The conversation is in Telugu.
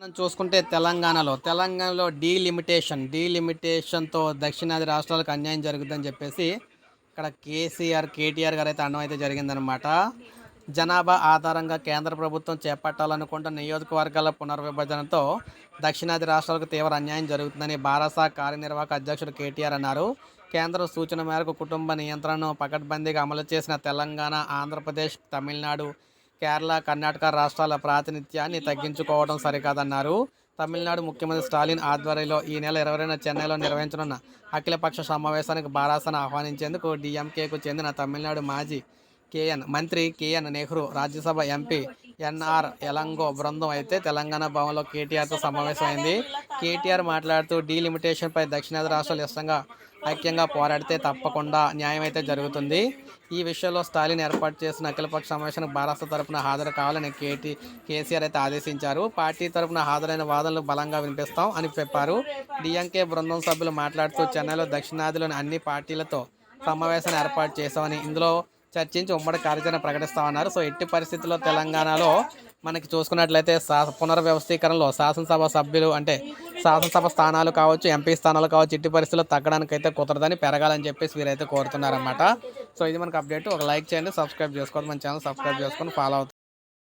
మనం చూసుకుంటే తెలంగాణలో తెలంగాణలో డీలిమిటేషన్ డీలిమిటేషన్తో దక్షిణాది రాష్ట్రాలకు అన్యాయం జరుగుతుందని చెప్పేసి ఇక్కడ కేసీఆర్ కేటీఆర్ గారు అయితే అన్నం అయితే జరిగిందనమాట జనాభా ఆధారంగా కేంద్ర ప్రభుత్వం చేపట్టాలనుకుంటున్న నియోజకవర్గాల పునర్విభజనతో దక్షిణాది రాష్ట్రాలకు తీవ్ర అన్యాయం జరుగుతుందని బారాసా కార్యనిర్వాహక అధ్యక్షుడు కేటీఆర్ అన్నారు. కేంద్ర సూచన మేరకు కుటుంబ నియంత్రణను పకడ్బందీగా అమలు చేసిన తెలంగాణ ఆంధ్రప్రదేశ్ తమిళనాడు కేరళ కర్ణాటక రాష్ట్రాల ప్రాతినిధ్యాన్ని తగ్గించుకోవడం సరికాదన్నారు. తమిళనాడు ముఖ్యమంత్రి స్టాలిన్ ఆధ్వర్యంలో ఈ నెల ఇరవై రెండున చెన్నైలో నిర్వహించనున్న అఖిలపక్ష సమావేశానికి బారాసను ఆహ్వానించేందుకు డిఎంకేకు చెందిన తమిళనాడు మాజీ కేఎన్ మంత్రి KN Nehru Rajya Sabha MP NR Elango బృందం అయితే తెలంగాణ భవన్లో కేటీఆర్తో సమావేశమైంది. కేటీఆర్ మాట్లాడుతూ డీలిమిటేషన్పై దక్షిణాది రాష్ట్రాలు ఇష్టంగా ఐక్యంగా పోరాడితే తప్పకుండా న్యాయం అయితే జరుగుతుంది. ఈ విషయంలో స్టాలిన్ ఏర్పాటు చేసిన అఖిలపక్ష సమావేశానికి భారత తరపున హాజరు కావాలని కేటీ కేసీఆర్ అయితే ఆదేశించారు. పార్టీ తరపున హాజరైన వాదనలు బలంగా వినిపిస్తాం అని చెప్పారు. డిఎంకే బృందం సభ్యులు మాట్లాడుతూ చెన్నైలో దక్షిణాదిలోని అన్ని పార్టీలతో సమావేశాన్ని ఏర్పాటు చేశామని ఇందులో చర్చించి ఉమ్మడి కార్యాచరణ ప్రకటిస్తామన్నారు. సో ఎట్టి పరిస్థితుల్లో తెలంగాణలో మనకి చూసుకున్నట్లయితే శా పునర్వ్యవస్థీకరణలో శాసనసభ సభ్యులు అంటే శాసనసభ స్థానాలు కావచ్చు ఎంపీ స్థానాలు కావచ్చు ఎట్టి పరిస్థితుల్లో తగ్గడానికి అయితే కుదరదని పెరగాలని చెప్పేసి వీరైతే కోరుతున్నారన్నమాట. సో ఇది మనకు అప్డేట్. ఒక లైక్ చేయండి సబ్స్క్రైబ్ చేసుకోండి మన ఛానల్ సబ్స్క్రైబ్ చేసుకొని ఫాలో అవుతుంది